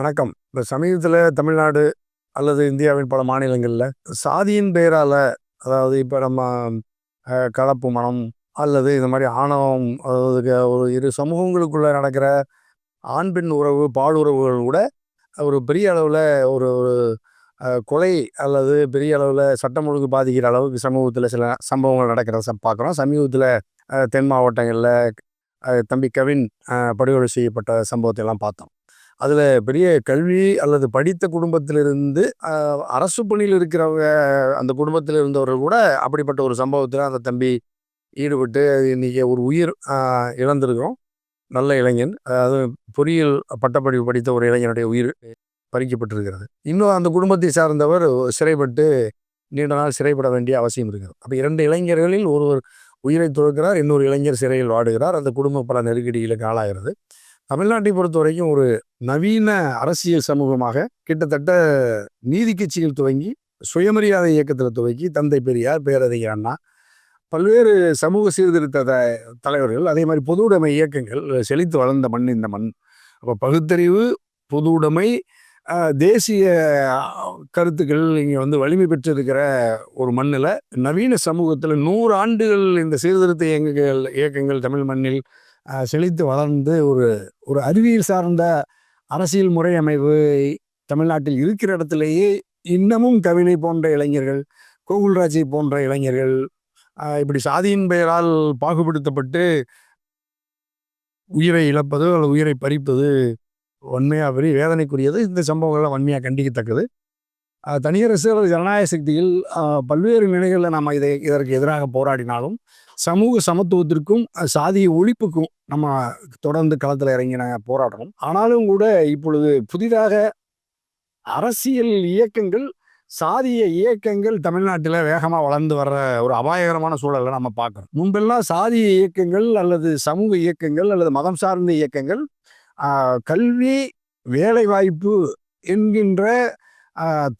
வணக்கம். இப்போ சமீபத்தில் தமிழ்நாடு அல்லது இந்தியாவின் பல மாநிலங்களில் சாதியின் பெயரால் அதாவது இப்போ நம்ம கலப்பு மனம் அல்லது இந்த மாதிரி ஆணவம் அதாவது க- ஒரு இரு சமூகங்களுக்குள்ளே நடக்கிற ஆண் பெண் உறவு பாலுறவுகள் கூட ஒரு பெரிய அளவில் ஒரு ஒரு கொலை அல்லது பெரிய அளவில் சட்டம் ஒழுங்கு பாதிக்கிற அளவுக்கு சமூகத்தில் சில சம்பவங்கள் நடக்கிறத பார்க்குறோம் சமீபத்தில் தென் மாவட்டங்களில் தம்பி கவின் படுகொலை செய்யப்பட்ட சம்பவத்தை எல்லாம் பார்த்தோம். அதில் பெரிய கல்வி அல்லது படித்த குடும்பத்திலிருந்து அரசு பணியில் இருக்கிறவங்க அந்த குடும்பத்தில் இருந்தவர்கள் கூட அப்படிப்பட்ட ஒரு சம்பவத்தில் அந்த தம்பி ஈடுபட்டு இன்றைக்கி ஒரு உயிர் இழந்திருக்கிறோம். நல்ல இளைஞன். அதாவது பொறியியல் பட்டப்படிப்பு படித்த ஒரு இளைஞனுடைய உயிர் பறிக்கப்பட்டிருக்கிறது. இன்னும் அந்த குடும்பத்தை சார்ந்தவர் சிறைப்பட்டு நீண்ட நாள் சிறைப்பட வேண்டிய அவசியம் இருக்கிறது. அப்போ இரண்டு இளைஞர்களில் ஒருவர் உயிரை துறக்கிறார் இன்னொரு இளைஞர் சிறையில் வாடுகிறார். அந்த குடும்பம் பல நெருக்கடிகளுக்கு ஆளாகிறது. தமிழ்நாட்டை பொறுத்த வரைக்கும் ஒரு நவீன அரசியல் சமூகமாக கிட்டத்தட்ட நீதி கட்சிகள் துவங்கி சுயமரியாதை இயக்கத்தில் துவங்கி தந்தை பெரியார் பேரறிஞர் அண்ணா பல்வேறு சமூக சீர்திருத்த த- தலைவர்கள் அதே மாதிரி பொது உடைமை இயக்கங்கள் செழித்து வளர்ந்த மண் இந்த மண். அப்போ பகுத்தறிவு பொது உடைமை தேசிய கருத்துக்கள் இங்கே வந்து வலிமை பெற்றிருக்கிற ஒரு மண்ணில் நவீன சமூகத்தில் நூறு ஆண்டுகள் இந்த சீர்திருத்த இயக்கங்கள் இயக்கங்கள் தமிழ் மண்ணில் செழித்து வளர்ந்து ஒரு ஒரு அறிவியல் சார்ந்த அரசியல் முறை அமைப்பு தமிழ்நாட்டில் இருக்கிற இடத்துலேயே இன்னமும் கவினை போன்ற இளைஞர்கள் கோகுல்ராஜை போன்ற இளைஞர்கள் இப்படி சாதியின் பெயரால் பாகுபடுத்தப்பட்டு உயிரை இழப்பது அல்லது உயிரை பறிப்பது வன்மையாக பெரிய வேதனைக்குரியது. இந்த சம்பவங்கள்லாம் வன்மையாக கண்டிக்கத்தக்கது. தனியரசு அல்லது ஜனநாயக சக்தியில் பல்வேறு நிலைகளில் நாம் இதை இதற்கு எதிராக போராடினாலும் சமூக சமத்துவத்திற்கும் சாதிய ஒழிப்புக்கும் நம்ம தொடர்ந்து களத்தில் இறங்கி நாங்கள் போராடுறோம். ஆனாலும் கூட இப்பொழுது புதிதாக அரசியல் இயக்கங்கள் சாதிய இயக்கங்கள் தமிழ்நாட்டில் வேகமாக வளர்ந்து வர்ற ஒரு அபாயகரமான சூழலை நம்ம பார்க்குறோம் முன்பெல்லாம் சாதிய இயக்கங்கள் அல்லது சமூக இயக்கங்கள் அல்லது மதம் சார்ந்த இயக்கங்கள் கல்வி வேலைவாய்ப்பு என்கின்ற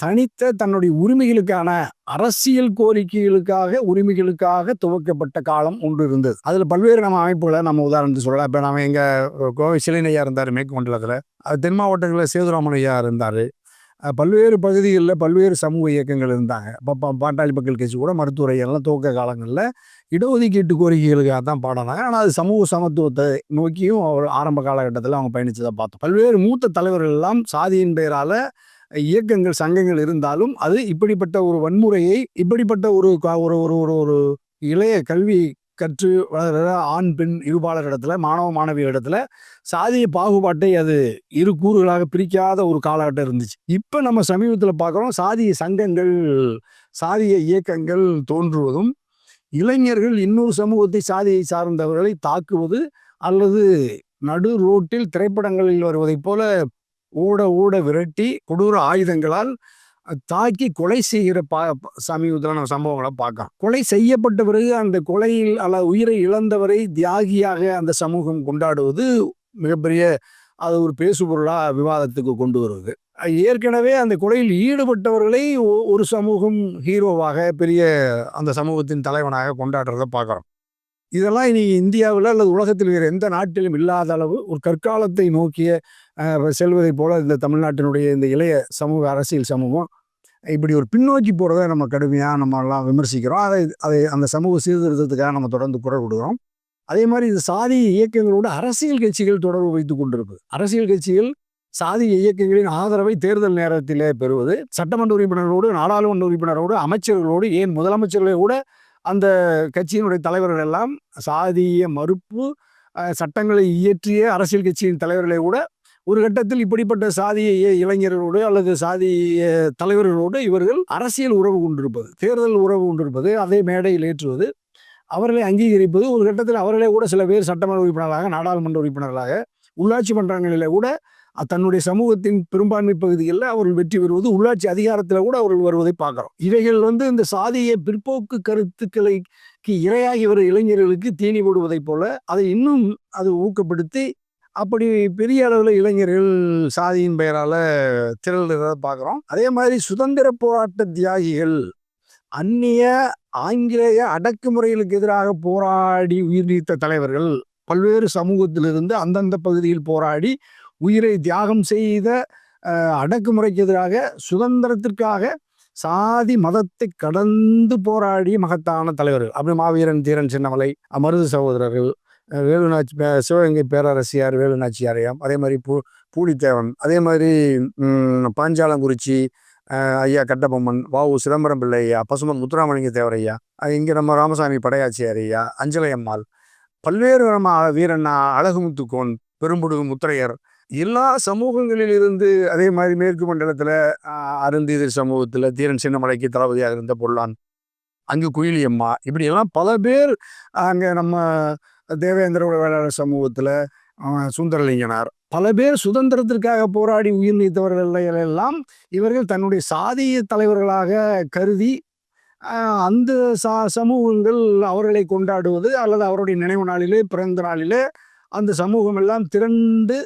தனித்த தன்னுடைய உரிமைகளுக்கான அரசியல் கோரிக்கைகளுக்காக உரிமைகளுக்காக துவக்கப்பட்ட காலம் ஒன்று இருந்தது. அதில் பல்வேறு நம்ம அமைப்புகளை நம்ம உதாரணத்துக்கு சொல்லலாம். இப்போ நம்ம எங்கள் கோவை சிலைனையா இருந்தார் மேற்கு மண்டலத்தில். தென் மாவட்டங்களில் சேதுராமன் ஐயா இருந்தார். பல்வேறு பகுதிகளில் பல்வேறு சமூக இயக்கங்கள் இருந்தாங்க. இப்போ பாட்டாளி மக்கள் கட்சி கூட மருத்துவரை எல்லாம் துவக்க காலங்களில் இடஒதுக்கீட்டு கோரிக்கைகளுக்காக தான் பாடினாங்க. ஆனால் அது சமூக சமத்துவத்தை நோக்கியும் ஒரு ஆரம்ப காலகட்டத்தில் அவங்க பயணித்ததை பார்த்தோம். பல்வேறு மூத்த தலைவர்கள் எல்லாம் சாதியின் பெயரால் இயக்கங்கள் சங்கங்கள் இருந்தாலும் அது இப்படிப்பட்ட ஒரு வன்முறையை இப்படிப்பட்ட ஒரு ஒரு ஒரு ஒரு ஒரு இளைய கல்வி கற்று வளர்கிற ஆண் பெண் இருபாளர் இடத்துல மாணவ மாணவி இடத்துல சாதிய பாகுபாட்டை அது இரு கூறுகளாக பிரிக்காத ஒரு காலகட்டம் இருந்துச்சு. இப்போ நம்ம சமீபத்தில் பார்க்குறோம் சாதிய சங்கங்கள் சாதிய இயக்கங்கள் தோன்றுவதும் இளைஞர்கள் இன்னொரு சமூகத்தை சாதியை சார்ந்தவர்களை தாக்குவது அல்லது நடு ரோட்டில் திரைப்படங்களில் வருவதைப் போல ஊட ஊட விரட்டி கொடூர ஆயுதங்களால் தாக்கி கொலை செய்கிற பா சமீபத்தில் நம்ம சம்பவங்களை பார்க்கலாம். கொலை செய்யப்பட்ட பிறகு அந்த கொலையில் அல்ல உயிரை இழந்தவரை தியாகியாக அந்த சமூகம் கொண்டாடுவது மிகப்பெரிய அது ஒரு பேசுபொருளாக விவாதத்துக்கு கொண்டு வருவது. ஏற்கனவே அந்த கொலையில் ஈடுபட்டவர்களை ஒ- ஒரு சமூகம் ஹீரோவாக பெரிய அந்த சமூகத்தின் தலைவனாக கொண்டாடுறத பார்க்குறோம். இதெல்லாம் இனி இந்தியாவில் அல்லது உலகத்தில் வேறு எந்த நாட்டிலும் இல்லாத அளவு ஒரு கற்காலத்தை நோக்கிய செல்வதை செல்வதைப் போல இந்த தமிழ்நாட்டினுடைய இந்த இளைய சமூக அரசியல் சமூகம் இப்படி ஒரு பின்னோக்கி போகிறத நம்ம கடுமையாக நம்ம எல்லாம் விமர்சிக்கிறோம். அதை அதை அந்த சமூக சீர்திருத்தத்துக்காக நம்ம தொடர்ந்து குரல் கொடுக்குறோம். அதே மாதிரி இந்த சாதி இயக்கங்களோடு அரசியல் கட்சிகள் தொடர்பு வைத்து கொண்டிருப்பது அரசியல் கட்சிகள் சாதி இயக்கங்களின் ஆதரவை தேர்தல் நேரத்திலே பெறுவது சட்டமன்ற உறுப்பினரோடு நாடாளுமன்ற உறுப்பினரோடு அமைச்சர்களோடு ஏன் முதலமைச்சர்களை கூட அந்த கட்சியினுடைய தலைவர்கள் எல்லாம் சாதிய மறுப்பு சட்டங்களை இயற்றிய அரசியல் கட்சியின் தலைவர்களை கூட ஒரு கட்டத்தில் இப்படிப்பட்ட சாதிய இளைஞர்களோடு அல்லது சாதிய தலைவர்களோடு இவர்கள் அரசியல் உறவு கொண்டிருப்பது தேர்தல் உறவு கொண்டிருப்பது அதை மேடையில் ஏற்றுவது அவர்களை அங்கீகரிப்பது ஒரு கட்டத்தில் அவர்களே கூட சில பேர் சட்டமன்ற உறுப்பினர்களாக நாடாளுமன்ற உறுப்பினர்களாக உள்ளாட்சி மன்றங்களில் கூட தன்னுடைய சமூகத்தின் பெரும்பான்மை பகுதிகளில் அவர்கள் வெற்றி பெறுவது உள்ளாட்சி அதிகாரத்தில் கூட அவர்கள் வருவதை பார்க்குறோம். இவைகள் வந்து இந்த சாதிய பிற்போக்கு கருத்துக்களுக்கு இரையாகி வரும் இளைஞர்களுக்கு தீனி போடுவதைப் போல அதை இன்னும் அது ஊக்கப்படுத்தி அப்படி பெரிய அளவில் இளைஞர்கள் சாதியின் பெயரால் திரள்றத பார்க்குறோம் அதே மாதிரி சுதந்திர போராட்ட தியாகிகள் அந்நிய ஆங்கிலேய அடக்குமுறைகளுக்கு எதிராக போராடி உயிர் நீத்த தலைவர்கள் பல்வேறு சமூகத்திலிருந்து அந்தந்த பகுதியில் போராடி உயிரை தியாகம் செய்த அடக்குமுறைக்கு எதிராக சுதந்திரத்திற்காக சாதி மதத்தை கடந்து போராடிய மகத்தான தலைவர்கள். அப்படி மாவீரன் தீரன் சின்னமலை மருது சகோதரர்கள் வேலுநாச்சி பே- சிவகங்கை பேரரசியார் வேலுநாச்சியாரையாம் அதே மாதிரி பூ பூலித்தேவன் அதே மாதிரி பாஞ்சாலங்குறிச்சி ஐயா கட்டபொம்மன் வாவு சிதம்பரம் பிள்ளை ஐயா பசுமன் முத்துராமலிங்க தேவர் ஐயா இங்கே நம்ம ராமசாமி படையாச்சியார் ஐயா அஞ்சலை அம்மாள் பல்வேறு விதமான வீரண்ணா அழகுமுத்துக்கோன் பெரும்புடுகு முத்திரையர் எல்லா சமூகங்களில் இருந்து அதே மாதிரி மேற்கு மண்டலத்தில் அருந்தீதர் சமூகத்தில் தீரன் சின்னமலைக்கு தளபதியாக இருந்த பொருளான் அங்கு குயிலியம்மா இப்படியெல்லாம் இப்படி எல்லாம் பல பேர் அங்கே நம்ம தேவேந்திரோட வேளாளர் சமூகத்தில் சுந்தரலிங்கனார். பல பேர் சுதந்திரத்திற்காக போராடி உயிர் நீத்தவர்கள் எல்லாம் இவர்கள் தன்னுடைய சாதிய தலைவர்களாக கருதி அந்த சா சமூகங்கள் அவர்களை கொண்டாடுவது அல்லது அவருடைய நினைவு நாளிலே பிறந்த நாளிலே அந்த சமூகம் எல்லாம் திரண்டு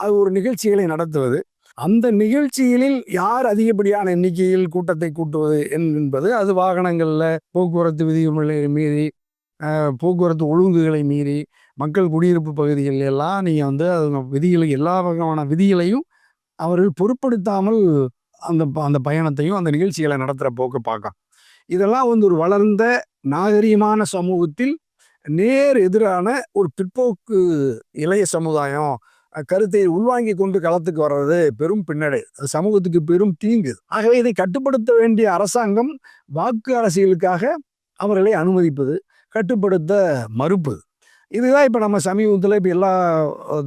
அது ஒரு நிகழ்ச்சிகளை நடத்துவது. அந்த நிகழ்ச்சிகளில் யார் அதிகப்படியான எண்ணிக்கையில் கூட்டத்தை கூட்டுவது என்பது அது வாகனங்களில் போக்குவரத்து விதிமுறை மீறி போக்குவரத்து ஒழுங்குகளை மீறி மக்கள் குடியிருப்பு பகுதிகள் எல்லாம் நீங்கள் வந்து அதுங்க விதிகளை எல்லா வகையான விதிகளையும் அவர்கள் பொருட்படுத்தாமல் அந்த ப- அந்த பயணத்தையும் அந்த நிகழ்ச்சிகளை நடத்துகிற போக்கு பார்க்கலாம். இதெல்லாம் வந்து ஒரு வளர்ந்த நாகரீகமான சமூகத்தில் நேர் எதிரான ஒரு பிற்போக்கு இளைய சமுதாயம் கருத்தை உள்வாங்கி கொண்டு களத்துக்கு வர்றது பெரும் பின்னடை. சமூகத்துக்கு பெரும் தீங்கு. ஆகவே இதை கட்டுப்படுத்த வேண்டிய அரசாங்கம் வாக்கு அரசியலுக்காக அவர்களை அனுமதிப்பது கட்டுப்படுத்த மறுப்பு. இதுதான் இப்போ நம்ம சமீபத்தில் இப்போ எல்லா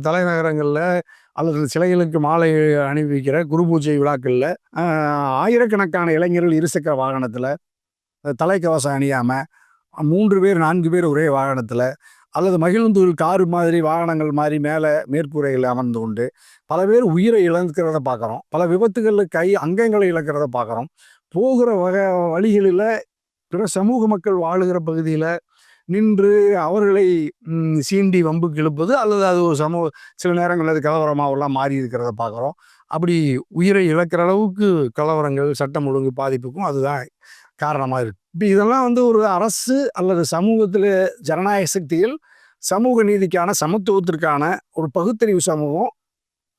தலைநகரங்களில் அல்லது சிலைகளுக்கு மாலை அணிவிக்கிற குரு பூஜை விழாக்களில் ஆயிரக்கணக்கான இளைஞர்கள் இருசக்கர வாகனத்தில் தலைக்கவசம் அணியாமல் மூன்று பேர் நான்கு பேர் ஒரே வாகனத்தில் அல்லது மகிழுந்தூர் காரு மாதிரி வாகனங்கள் மாதிரி மேலே மேற்கூரையில் அமர்ந்து கொண்டு பல பேர் உயிரை இழக்கிறத பார்க்குறோம் பல விபத்துகளில் கை அங்கங்களை இழக்கிறத பார்க்குறோம் போகிற வகை வழிகளில் பிற சமூக மக்கள் வாழுகிற பகுதியில் நின்று அவர்களை சீண்டி வம்புக்கு இழுப்பது அல்லது அது ஒரு சமூக சில நேரங்களில் அது கலவரமாகலாம் மாறி இருக்கிறத பார்க்குறோம். அப்படி உயிரை இழக்கிற அளவுக்கு கலவரங்கள் சட்டம் ஒழுங்கு பாதிப்புக்கும் அதுதான் காரணமாக இருக்கு. இப்போ இதெல்லாம் வந்து ஒரு அரசு அல்லது சமூகத்தில் ஜனநாயக சக்தியில் சமூக நீதிக்கான சமத்துவத்திற்கான ஒரு பகுத்தறிவு சமூகம்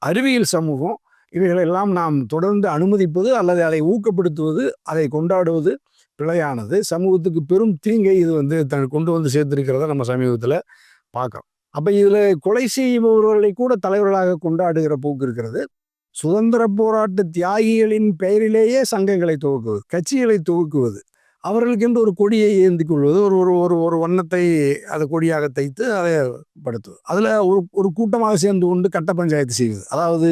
அறிவியல் சமூகம் இவைகளெல்லாம் நாம் தொடர்ந்து அனுமதிப்பது அல்லது அதை ஊக்கப்படுத்துவது அதை கொண்டாடுவது பிழையானது. சமூகத்துக்கு பெரும் தீங்கை இது வந்து தன் கொண்டு வந்து சேர்த்திருக்கிறத நம்ம சமீபத்தில் பார்க்குறோம் அப்போ இதில் கொலை செய்பவர்களை கூட தலைவர்களாக கொண்டாடுகிற போக்கு இருக்கிறது. சுதந்திர போராட்ட தியாகிகளின் பெயரிலேயே சங்கங்களை துவக்குவது கட்சிகளை துவக்குவது அவர்களுக்கென்று ஒரு கொடியை ஏந்தி கொள்வது ஒரு ஒரு ஒரு ஒரு வண்ணத்தை அதை கொடியாக தைத்து அதை படுத்துவது அதில் ஒரு ஒரு கூட்டமாக சேர்ந்து கொண்டு கட்ட பஞ்சாயத்து செய்வது. அதாவது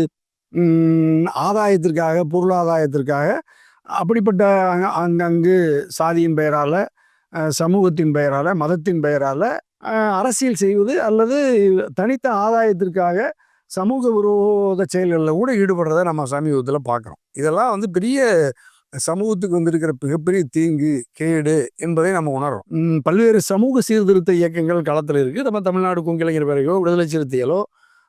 ஆதாயத்திற்காக பொருளாதாயத்திற்காக அப்படிப்பட்ட அங்கங்கு சாதியின் பெயரால் சமூகத்தின் பெயரால் மதத்தின் பெயரால் அரசியல் செய்வது அல்லது தனித்த ஆதாயத்திற்காக சமூக விரோத செயல்களில் கூட ஈடுபடுறத நம்ம சமீபத்தில் பார்க்குறோம் இதெல்லாம் வந்து பெரிய சமூகத்துக்கு வந்திருக்கிற மிகப்பெரிய தீங்கு கேடு என்பதை நம்ம உணர்றோம். பல்வேறு சமூக சீர்திருத்த இயக்கங்கள் களத்தில் இருக்குது நம்ம தமிழ்நாடு குங்கிளைஞர் பிறகோ விடுதலை சிறுத்தைகளோ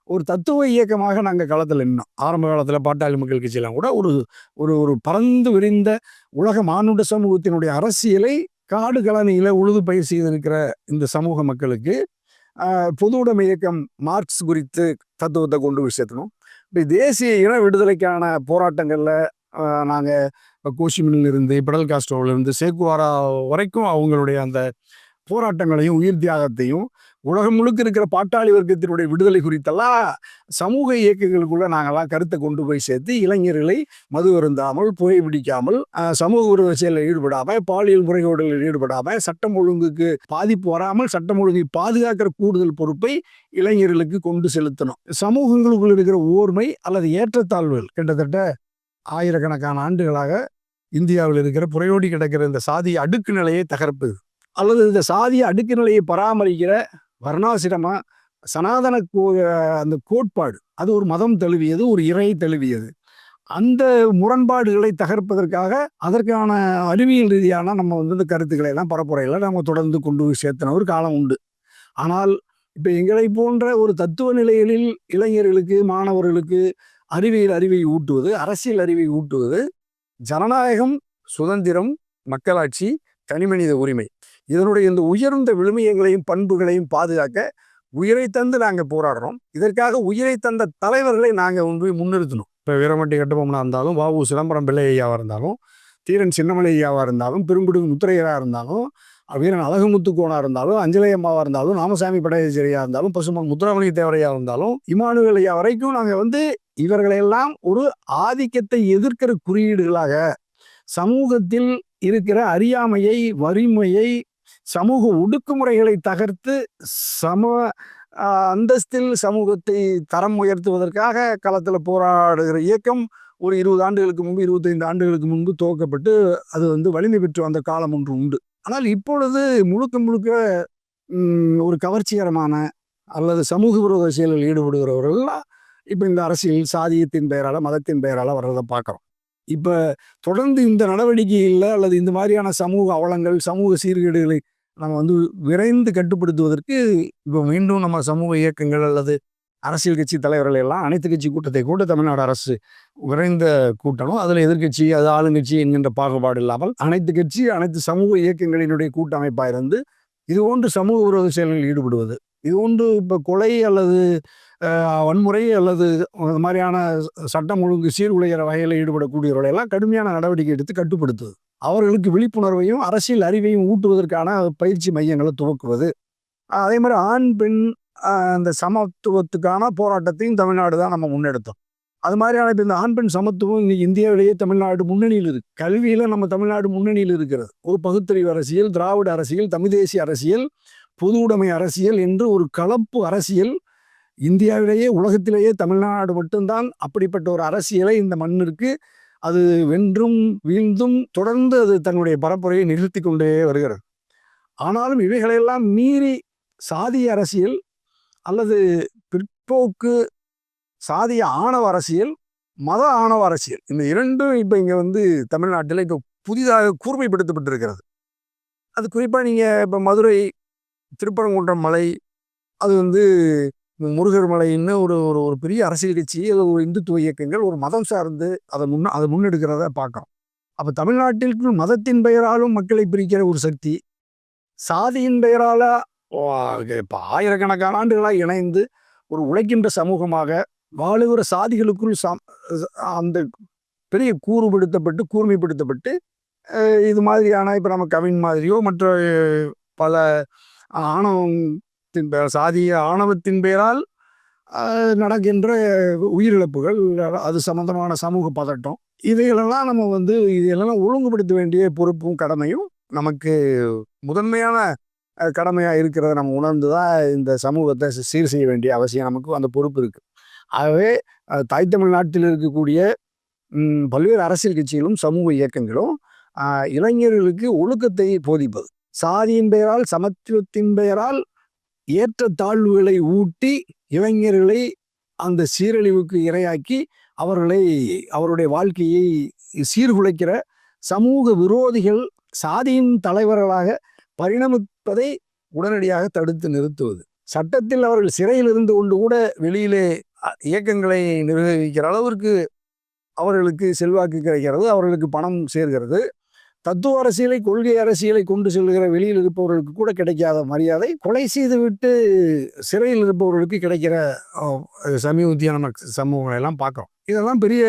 ஒரு தத்துவ இயக்கமாக நாங்கள் களத்தில் நின்னோம். ஆரம்ப காலத்தில் பாட்டாளி மக்கள் கட்சியெல்லாம் கூட ஒரு ஒரு ஒரு பறந்து விரிந்த உலக மானுட சமூகத்தினுடைய அரசியலை காடு கலனியில் உழுது பயிர் செய்திருக்கிற இந்த சமூக மக்களுக்கு பொது உடைமை இயக்கம் மார்க்ஸ் குறித்து தத்துவத்தை கொண்டு போய் சேர்த்தணும். இப்படி தேசிய இன விடுதலைக்கான போராட்டங்களில் நாங்கள் இப்போ பிடல் காஸ்ட்ரோவிலிருந்து சேக்குவாரா வரைக்கும் அவங்களுடைய அந்த போராட்டங்களையும் உயிர் தியாகத்தையும் உலகம் முழுக்க இருக்கிற பாட்டாளி வர்க்கத்தினுடைய விடுதலை குறித்தெல்லாம் சமூக இயக்கங்களுக்குள்ள நாங்கள்லாம் கருத்தை கொண்டு போய் சேர்த்து இளைஞர்களை மது அருந்தாமல் புகை பிடிக்காமல் சமூக விரோத செயலில் ஈடுபடாமல் பாலியல் முறைகேடுகளில் ஈடுபடாமல் சட்டம் ஒழுங்குக்கு பாதிப்பு வராமல் சட்டம் ஒழுங்கை பாதுகாக்கிற கூடுதல் பொறுப்பை இளைஞர்களுக்கு கொண்டு செலுத்தணும். சமூகங்களுக்குள் இருக்கிற ஓர்மை அல்லது ஏற்றத்தாழ்வுகள் கிட்டத்தட்ட ஆயிரக்கணக்கான ஆண்டுகளாக இந்தியாவில் இருக்கிற புறையோடி கிடக்கிற இந்த சாதி அடுக்கு நிலையை தகர்ப்பது அல்லது இந்த சாதிய அடுக்கு நிலையை பராமரிக்கிற வர்ணாசிரமா சனாதன கோ அந்த கோட்பாடு அது ஒரு மதம் தழுவியது ஒரு இறை தழுவியது. அந்த முரண்பாடுகளை தகர்ப்பதற்காக அதற்கான அறிவியல் ரீதியான நம்ம வந்து இந்த கருத்துக்களை எல்லாம் பரப்புரையில் நம்ம தொடர்ந்து கொண்டு சேர்த்தின சேர்த்தன ஒரு காலம் உண்டு. ஆனால் இப்போ எங்களை போன்ற ஒரு தத்துவ நிலைகளில் இளைஞர்களுக்கு மாணவர்களுக்கு அறிவியல் அறிவை ஊட்டுவது அரசியல் அறிவை ஊட்டுவது ஜனநாயகம் சுதந்திரம் மக்களாட்சி தனிமனித உரிமை. இதனுடைய இந்த உயர்ந்த விழுமியங்களையும் பண்புகளையும் பாதுகாக்க உயிரை தந்து நாங்கள் போராடுறோம். இதற்காக உயிரை தந்த தலைவர்களை நாங்கள் வந்து முன்னிறுத்தணும். இப்போ வீரமட்டி கட்டபொம்மனாக இருந்தாலும் வாவு சிதம்பரம் பிள்ளை ஐயாவாக இருந்தாலும் தீரன் சின்னமலை ஐயாவாக இருந்தாலும் பெரும்பிடுகு முத்திரையராக இருந்தாலும் வீரன் அழகுமுத்து கோனாக இருந்தாலும் அஞ்சலையம்மாவாக இருந்தாலும் நாமசாமி படையாச்சரியாக இருந்தாலும் பசுமன் முத்துராமலிங்க தேவரையாக இருந்தாலும் இமானுவேல் ஐயா வரைக்கும் நாங்கள் வந்து இவர்களையெல்லாம் ஒரு ஆதிக்கத்தை எதிர்க்கிற குறியீடுகளாக சமூகத்தில் இருக்கிற அறியாமையை வறுமையை சமூக ஒடுக்குமுறைகளை தகர்த்து சம அந்தஸ்தில் சமூகத்தை தரம் உயர்த்துவதற்காக களத்தில் போராடுகிற இயக்கம் ஒரு இருபது ஆண்டுகளுக்கு முன்பு இருபத்தைந்து ஆண்டுகளுக்கு முன்பு துவக்கப்பட்டு அது வந்து வலிமை பெற்று வந்த காலம் ஒன்று உண்டு. ஆனால் இப்பொழுது முழுக்க முழுக்க ஒரு கவர்ச்சிகரமான அல்லது சமூக விரோத செயலில் ஈடுபடுகிறவர்கள்லாம் இப்போ இந்த அரசியல் சாதியத்தின் பெயரால் மதத்தின் பெயரால் வர்றதை பார்க்குறோம். இப்போ தொடர்ந்து இந்த நடவடிக்கையில் அல்லது இந்த மாதிரியான சமூக அவலங்கள் சமூக சீர்கேடுகளை நம்ம வந்து விரைந்து கட்டுப்படுத்துவதற்கு இப்போ மீண்டும் நம்ம சமூக இயக்கங்கள் அல்லது அரசியல் கட்சி தலைவர்கள் எல்லாம் அனைத்து கட்சி கூட்டத்தை கூட தமிழ்நாடு அரசு விரைந்த கூட்டணும். அதில் எதிர்கட்சி அது ஆளுங்கட்சி என்கின்ற பாகுபாடு இல்லாமல் அனைத்து கட்சி அனைத்து சமூக இயக்கங்களினுடைய கூட்டமைப்பாக இருந்து இது போன்று சமூக விரோத செயல்களில் ஈடுபடுவது. இது ஒன்று இப்போ கொலை அல்லது வன்முறை அல்லது அது மாதிரியான சட்டம் ஒழுங்கு சீர்குலைகிற வகையில் ஈடுபடக்கூடியவர்களையெல்லாம் கடுமையான நடவடிக்கை எடுத்து கட்டுப்படுத்துது அவர்களுக்கு விழிப்புணர்வையும் அரசியல் அறிவையும் ஊட்டுவதற்கான பயிற்சி மையங்களை துவக்குவது. அதே மாதிரி ஆண் பெண் அந்த சமத்துவத்துக்கான போராட்டத்தையும் தமிழ்நாடு தான் நம்ம முன்னெடுத்தோம். அது மாதிரியான இப்போ இந்த ஆண் பெண் சமத்துவம் இன்னைக்கு இந்தியாவிலேயே தமிழ்நாடு முன்னணியில் இருக்கு. கல்வியில் நம்ம தமிழ்நாடு முன்னணியில் இருக்கிறது. ஒரு பகுத்தறிவு அரசியல் திராவிட அரசியல் தமிழ் தேசிய அரசியல் பொது உடைமை அரசியல் என்று ஒரு கலப்பு அரசியல் இந்தியாவிலேயே உலகத்திலேயே தமிழ்நாடு மட்டும்தான். அப்படிப்பட்ட ஒரு அரசியலை இந்த மண்ணிற்கு அது வென்றும் வீழ்ந்தும் தொடர்ந்து அது தன்னுடைய பரப்புரையை நிறுத்தி கொண்டே வருகிறது. ஆனாலும் இவைகளையெல்லாம் மீறி சாதிய அரசியல் அல்லது பிற்போக்கு சாதிய ஆணவ அரசியல் மத ஆணவ அரசியல் இந்த இரண்டும் இப்போ இங்கே வந்து தமிழ்நாட்டில் இப்போ புதிதாக கூர்மைப்படுத்தப்பட்டிருக்கிறது. அது குறிப்பாக நீங்கள் இப்போ மதுரை திருப்பரங்குன்றம் மலை அது வந்து முருகர் மலைன்னு ஒரு ஒரு ஒரு பெரிய அரசியல் கட்சி ஒரு இந்துத்துவ இயக்கங்கள் ஒரு மதம் சார்ந்து அதை முன்ன அதை முன்னெடுக்கிறத பார்க்குறோம். அப்போ தமிழ்நாட்டிற்கு மதத்தின் பெயராலும் மக்களை பிரிக்கிற ஒரு சக்தி சாதியின் பெயரால் இப்போ ஆயிரக்கணக்கான ஆண்டுகளாக இணைந்து ஒரு உழைக்கின்ற சமூகமாக வாழுகிற சாதிகளுக்குள் சம் அந்த பெரிய கூறுபடுத்தப்பட்டு கூர்மைப்படுத்தப்பட்டு இது மாதிரியான இப்போ நம்ம கவின் மாதிரியோ மற்ற பல ஆணவம் ஆணவத்தின் பெயர் சாதிய ஆணவத்தின் பெயரால் நடக்கின்ற உயிரிழப்புகள் அது சம்பந்தமான சமூக பதட்டம். இதையெல்லாம் நம்ம வந்து இதையெல்லாம் ஒழுங்குபடுத்த வேண்டிய பொறுப்பும் கடமையும் நமக்கு முதன்மையான கடமையாக இருக்கிறத நம்ம உணர்ந்து தான் இந்த சமூகத்தை சீர் செய்ய வேண்டிய அவசியம் நமக்கு அந்த பொறுப்பு இருக்குது ஆகவே தாய் தமிழ்நாட்டில் இருக்கக்கூடிய பல்வேறு அரசியல் கட்சிகளும் சமூக இயக்கங்களும் இளைஞர்களுக்கு ஒழுக்கத்தை போதிப்பது. சாதியின் பெயரால் சமத்துவத்தின் பெயரால் ஏற்ற தாழ்வுகளை ஊட்டி இளைஞர்களை அந்த சீரழிவுக்கு இரையாக்கி அவர்களை அவருடைய வாழ்க்கையை சீர்குலைக்கிற சமூக விரோதிகள் சாதியின் தலைவர்களாக பரிணமிப்பதை உடனடியாக தடுத்து நிறுத்துவது. சட்டத்தில் அவர்கள் சிறையில் இருந்து கொண்டு கூட வெளியிலே இயக்கங்களை நிர்வகிக்கிற அளவிற்கு அவர்களுக்கு செல்வாக்கு கிடைக்கிறது அவர்களுக்கு பணம் சேர்கிறது. தத்துவ அரசியலை கொள்கை அரசியலை கொண்டு செல்கிற வெளியில் இருப்பவர்களுக்கு கூட கிடைக்காத மரியாதை கொலை செய்துவிட்டு சிறையில் இருப்பவர்களுக்கு கிடைக்கிற சமீபத்திய நம்ம சமூகங்களை எல்லாம் பார்க்குறோம். இதெல்லாம் பெரிய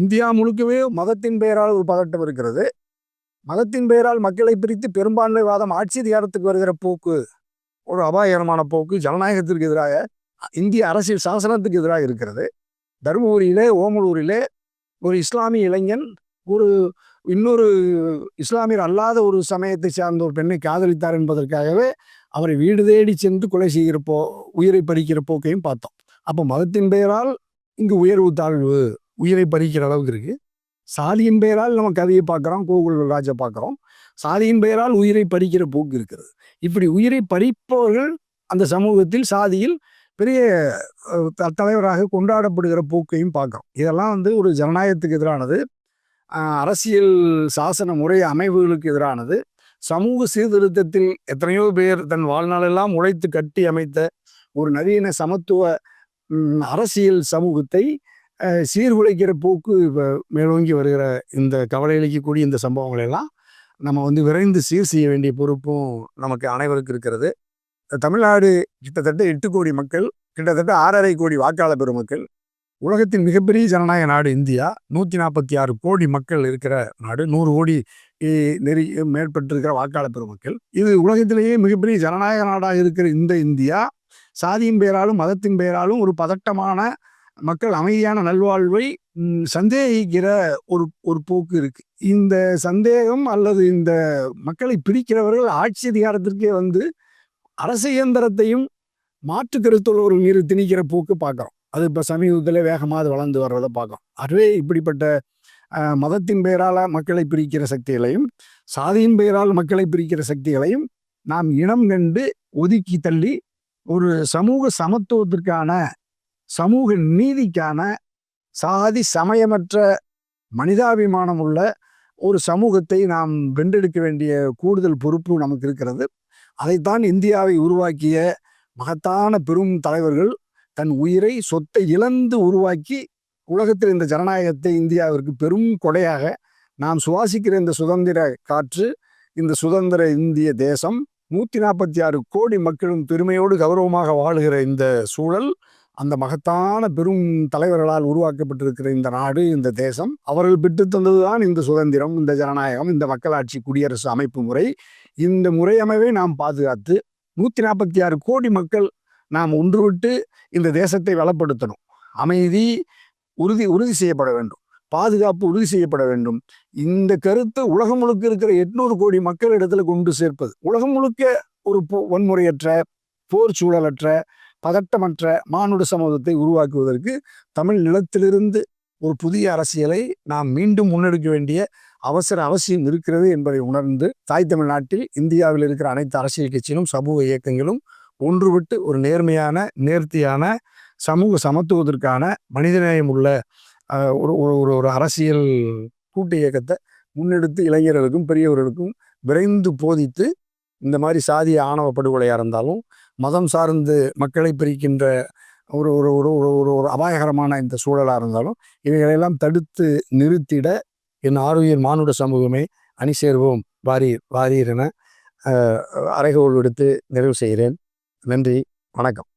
இந்தியா முழுக்கவே மதத்தின் பெயரால் ஒரு பதட்டம் இருக்கிறது. மதத்தின் பெயரால் மக்களை பிரித்து பெரும்பான்மைவாதம் ஆட்சி அதிகாரத்துக்கு வருகிற போக்கு ஒரு அபாயகரமான போக்கு ஜனநாயகத்திற்கு எதிராக இந்திய அரசியல் சாசனத்துக்கு எதிராக இருக்கிறது. தருமபுரியிலே ஓமலூரிலே ஒரு இஸ்லாமிய இளைஞன் ஒரு இன்னொரு இஸ்லாமியர் அல்லாத ஒரு சமயத்தை சார்ந்த ஒரு பெண்ணை காதலித்தார் என்பதற்காகவே அவரை வீடு தேடி சென்று கொலை செய்கிறப்போ உயிரை பறிக்கிற போக்கையும் பார்த்தோம். அப்போ மதத்தின் பெயரால் இங்கு உயர்வு தாழ்வு உயிரை பறிக்கிற அளவுக்கு இருக்கு. சாதியின் பெயரால் நம்ம கதையை பார்க்குறோம் கோகுல் ராஜா பார்க்குறோம். சாதியின் பெயரால் உயிரை பறிக்கிற போக்கு இருக்கிறது. இப்படி உயிரை பறிப்பவர்கள் அந்த சமூகத்தில் சாதியில் பெரிய தலைவராக கொண்டாடப்படுகிற போக்கையும் பார்க்குறோம். இதெல்லாம் வந்து ஒரு ஜனநாயகத்துக்கு எதிரானது. அரசியல் சாசன முறை அமைவுகளுக்கு எதிரானது. சமூக சீர்திருத்தத்தில் எத்தனையோ பேர் தன் வாழ்நாளெல்லாம் உழைத்து கட்டி அமைத்த ஒரு நவீன சமத்துவ அரசியல் சமூகத்தை சீர்குலைக்கிற போக்கு இப்போ மேலோங்கி வருகிற இந்த கவலை அளிக்கக்கூடிய இந்த சம்பவங்கள் எல்லாம் நம்ம வந்து விரைந்து சீர் செய்ய வேண்டிய பொறுப்பும் நமக்கு அனைவருக்கு இருக்கிறது. தமிழ்நாடு கிட்டத்தட்ட எட்டு கோடி மக்கள் கிட்டத்தட்ட ஆறரை கோடி வாக்காளர் பெருமக்கள் உலகத்தின் மிகப்பெரிய ஜனநாயக நாடு இந்தியா. நூற்றி நாற்பத்தி ஆறு கோடி மக்கள் இருக்கிற நாடு. நூறு கோடி நெறி மேற்பட்டிருக்கிற வாக்காளர் பெருமக்கள் இது உலகத்திலேயே மிகப்பெரிய ஜனநாயக நாடாக இருக்கிற இந்த இந்தியா. சாதியின் பெயராலும் மதத்தின் பெயராலும் ஒரு பதட்டமான மக்கள் அமைதியான நல்வாழ்வை சந்தேகிக்கிற ஒரு ஒரு போக்கு இருக்கு. இந்த சந்தேகம் அல்லது இந்த மக்களை பிரிக்கிறவர்கள் ஆட்சி அதிகாரத்திற்கே வந்து அரசு இயந்திரத்தையும் மாற்று கருத்துள்ளவர்கள் மீது திணிக்கிற போக்கு பார்க்குறோம் அது இப்போ சமீபத்தில் வேகமாக அது வளர்ந்து வர்றதை பார்க்கும் அதுவே இப்படிப்பட்ட மதத்தின் பெயரால் மக்களை பிரிக்கிற சக்திகளையும் சாதியின் பெயரால் மக்களை பிரிக்கிற சக்திகளையும் நாம் இனம் கண்டு ஒதுக்கி தள்ளி ஒரு சமூக சமத்துவத்திற்கான சமூக நீதிக்கான சாதி சமயமற்ற மனிதாபிமானம் உள்ள ஒரு சமூகத்தை நாம் வென்றெடுக்க வேண்டிய கூடுதல் பொறுப்பு நமக்கு இருக்கிறது. அதைத்தான் இந்தியாவை உருவாக்கிய மகத்தான பெரும் தலைவர்கள் தன் உயிரை சொத்தை இழந்து உருவாக்கி உலகத்தில் இந்த ஜனநாயகத்தை இந்தியாவிற்கு பெரும் கொடையாக நாம் சுவாசிக்கிற இந்த சுதந்திர காற்று இந்த சுதந்திர இந்திய தேசம் நூற்றி நாற்பத்தி ஆறு கோடி மக்களும் பெருமையோடு கௌரவமாக வாழுகிற இந்த சூழல் அந்த மகத்தான பெரும் தலைவர்களால் உருவாக்கப்பட்டிருக்கிற இந்த நாடு இந்த தேசம் அவர்கள் பெற்று தந்ததுதான் இந்த சுதந்திரம் இந்த ஜனநாயகம் இந்த மக்களாட்சி குடியரசு அமைப்பு முறை. இந்த முறையமைவை நாம் பாதுகாத்து நூற்றி நாற்பத்தி ஆறு கோடி மக்கள் நாம் ஒன்றுவிட்டு இந்த தேசத்தை வளப்படுத்தணும். அமைதி உறுதி உறுதி செய்யப்பட வேண்டும். பாதுகாப்பு உறுதி செய்யப்பட வேண்டும். இந்த கருத்து உலகம் முழுக்க இருக்கிற எட்நூறு கோடி மக்கள் இடத்துல கொண்டு சேர்ப்பது. உலகம் முழுக்க ஒரு போ- வன்முறையற்ற போர் சூழலற்ற பதட்டமற்ற மானுட சமூகத்தை உருவாக்குவதற்கு தமிழ் நிலத்திலிருந்து ஒரு புதிய அரசியலை நாம் மீண்டும் முன்னெடுக்க வேண்டிய அவசர அவசியம் இருக்கிறது என்பதை உணர்ந்து தாய் தமிழ்நாட்டில் இந்தியாவில் இருக்கிற அனைத்து அரசியல் கட்சிகளும் சமூக இயக்கங்களும் ஒன்றுவிட்டு ஒரு நேர்மையான நேர்த்தியான சமூக சமத்துவத்திற்கான மனிதநேயம் உள்ள ஒரு ஒரு ஒரு ஒரு அரசியல் கூட்டு இயக்கத்தை முன்னெடுத்து இளைஞர்களுக்கும் பெரியவர்களுக்கும் விரைந்து போதித்து இந்த மாதிரி சாதிய ஆணவ படுகொலையாக இருந்தாலும் மதம் சார்ந்து மக்களை பிரிக்கின்ற ஒரு ஒரு ஒரு ஒரு ஒரு ஒரு அபாயகரமான இந்த சூழலாக இருந்தாலும் இவைகளையெல்லாம் தடுத்து நிறுத்திட என் ஆறுயிர் மானுட சமூகமே அணி சேர்வோம். வாரீர் வாரீர் என அறைகோல் விடுத்து நிறைவு செய்கிறேன். நன்றி வணக்கம்.